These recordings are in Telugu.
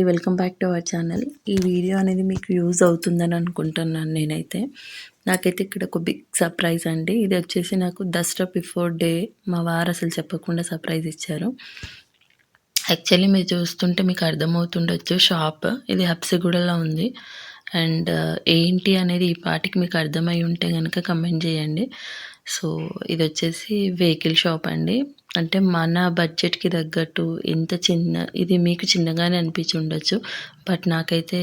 అండి welcome back to our channel. ఈ వీడియో అనేది మీకు యూజ్ అవుతుందని అనుకుంటున్నాను నేనైతే. నాకైతే ఇక్కడ ఒక బిగ్ సర్ప్రైజ్ అండి. ఇది వచ్చేసి నాకు దసరా బిఫోర్ డే. మా వారు అసలు చెప్పకుండా సర్ప్రైజ్ ఇచ్చారు. యాక్చువల్లీ మీరు చూస్తుంటే మీకు అర్థమవుతుండొచ్చు షాప్ ఇది హబ్సిగూడలో ఉంది. అండ్ ఏంటి అనేది ఈ పాటికి మీకు అర్థమై ఉంటే కనుక కమెంట్ చేయండి. సో ఇది వచ్చేసి వెహికల్ షాప్ అండి. అంటే మన బడ్జెట్కి తగ్గట్టు ఎంత చిన్న ఇది మీకు చిన్నగానే అనిపించి ఉండొచ్చు. బట్ నాకైతే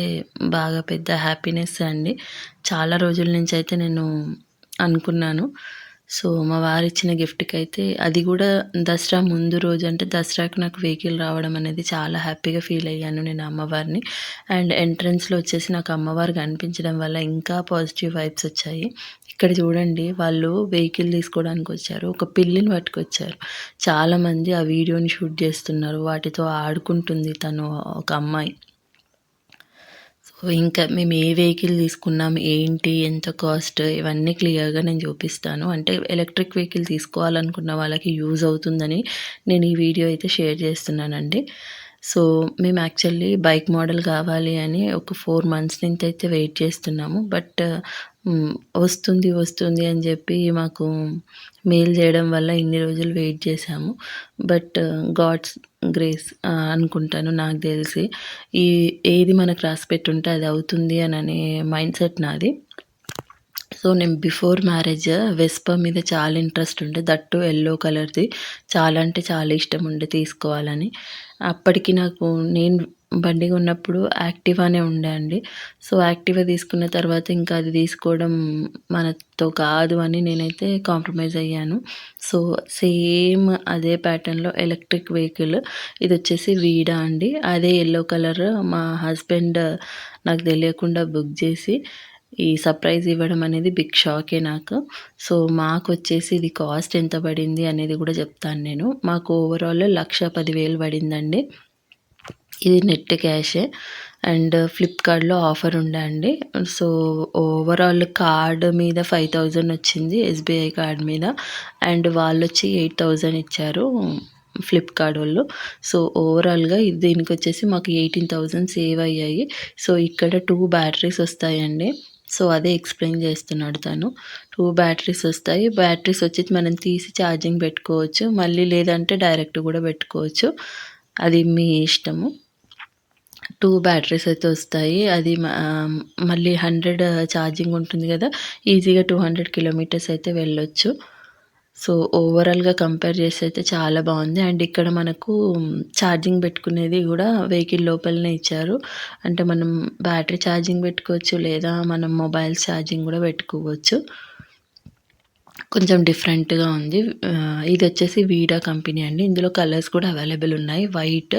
బాగా పెద్ద హ్యాపీనెస్ అండి. చాలా రోజుల నుంచి అయితే నేను అనుకున్నాను. సో మా వారు ఇచ్చిన గిఫ్ట్కి అయితే అది కూడా దసరా ముందు రోజు అంటే దసరాకి నాకు వెహికల్ రావడం అనేది చాలా హ్యాపీగా ఫీల్ అయ్యాను నేను అమ్మవారిని. అండ్ ఎంట్రన్స్లో వచ్చేసి నాకు అమ్మవారు కనిపించడం వల్ల ఇంకా పాజిటివ్ వైబ్స్ వచ్చాయి. ఇక్కడ చూడండి వాళ్ళు వెహికల్ తీసుకోవడానికి వచ్చారు. ఒక పిల్లిని పట్టుకొచ్చారు. చాలామంది ఆ వీడియోని షూట్ చేస్తున్నారు. వాటితో ఆడుకుంటుంది తను ఒక అమ్మాయి. ఇంకా మేము ఏ వెహికల్ తీసుకున్నాం ఏంటి ఎంత కాస్ట్ ఇవన్నీ క్లియర్గా నేను చూపిస్తాను. అంటే ఎలక్ట్రిక్ వెహికల్ తీసుకోవాలనుకున్న వాళ్ళకి యూజ్ అవుతుందని నేను ఈ వీడియో అయితే షేర్ చేస్తున్నానండి. సో మేము యాక్చువల్లీ బైక్ మోడల్ కావాలి అని ఒక ఫోర్ మంత్స్ నుంచి అయితే వెయిట్ చేస్తున్నాము. బట్ వస్తుంది వస్తుంది అని చెప్పి మాకు మెయిల్ చేయడం వల్ల ఇన్ని రోజులు వెయిట్ చేశాము. బట్ గాడ్స్ గ్రేస్ అనుకుంటాను నాకు తెలిసి. ఈ ఏది మనకు రాసి పెట్టుంటే అది అవుతుంది అని అనే మైండ్ సెట్ నాది. సో నేను బిఫోర్ మ్యారేజ్ వెస్ప మీద చాలా ఇంట్రెస్ట్ ఉండే. దట్టు ఎల్లో కలర్ది చాలా అంటే చాలా ఇష్టం ఉండే తీసుకోవాలని. అప్పటికి నాకు నేను బండిగా ఉన్నప్పుడు యాక్టివానే ఉండే అండి. సో యాక్టివా తీసుకున్న తర్వాత ఇంకా అది తీసుకోవడం మనతో కాదు అని నేనైతే కాంప్రమైజ్ అయ్యాను. సో సేమ్ అదే ప్యాటర్న్లో ఎలక్ట్రిక్ వెహికల్. ఇది వచ్చేసి వీడా అండి. అదే ఎల్లో కలర్ మా హస్బెండ్ నాకు తెలియకుండా బుక్ చేసి ఈ సర్ప్రైజ్ ఇవ్వడం అనేది బిగ్ షాకే నాకు. సో మాకు వచ్చేసి ఇది కాస్ట్ ఎంత పడింది అనేది కూడా చెప్తాను నేను. మాకు ఓవరాల్ లక్ష పదివేలు పడిందండి. ఇది నెట్ క్యాషే అండ్ ఫ్లిప్కార్ట్లో ఆఫర్ ఉండే అండి. సో ఓవరాల్ కార్డ్ మీద ఫైవ్ థౌజండ్ వచ్చింది ఎస్బీఐ కార్డ్ మీద. అండ్ వాళ్ళు వచ్చి ఎయిట్ థౌజండ్ ఇచ్చారు ఫ్లిప్కార్ట్ వాళ్ళు. సో ఓవరాల్గా దీనికి వచ్చేసి మాకు ఎయిటీన్ థౌజండ్ సేవ్ అయ్యాయి. సో ఇక్కడ టూ బ్యాటరీస్ వస్తాయండి. సో అదే ఎక్స్ప్లెయిన్ చేస్తున్నాడు తను. టూ బ్యాటరీస్ వస్తాయి. బ్యాటరీస్ వచ్చి మనం తీసి ఛార్జింగ్ పెట్టుకోవచ్చు. మళ్ళీ లేదంటే డైరెక్ట్ కూడా పెట్టుకోవచ్చు. అది మీ ఇష్టము. టూ బ్యాటరీస్ అయితే వస్తాయి. అది మళ్ళీ హండ్రెడ్ ఛార్జింగ్ ఉంటుంది కదా ఈజీగా టూ హండ్రెడ్ కిలోమీటర్స్ అయితే వెళ్ళొచ్చు. సో ఓవరాల్గా కంపేర్ చేసి అయితే చాలా బాగుంది. అండ్ ఇక్కడ మనకు ఛార్జింగ్ పెట్టుకునేది కూడా వెహికల్ లోపలనే ఇచ్చారు. అంటే మనం బ్యాటరీ ఛార్జింగ్ పెట్టుకోవచ్చు లేదా మనం మొబైల్ ఛార్జింగ్ కూడా పెట్టుకోవచ్చు. కొంచెం డిఫరెంట్గా ఉంది. ఇది వచ్చేసి వీడా కంపెనీ అండి. ఇందులో కలర్స్ కూడా అవైలబుల్ ఉన్నాయి. వైట్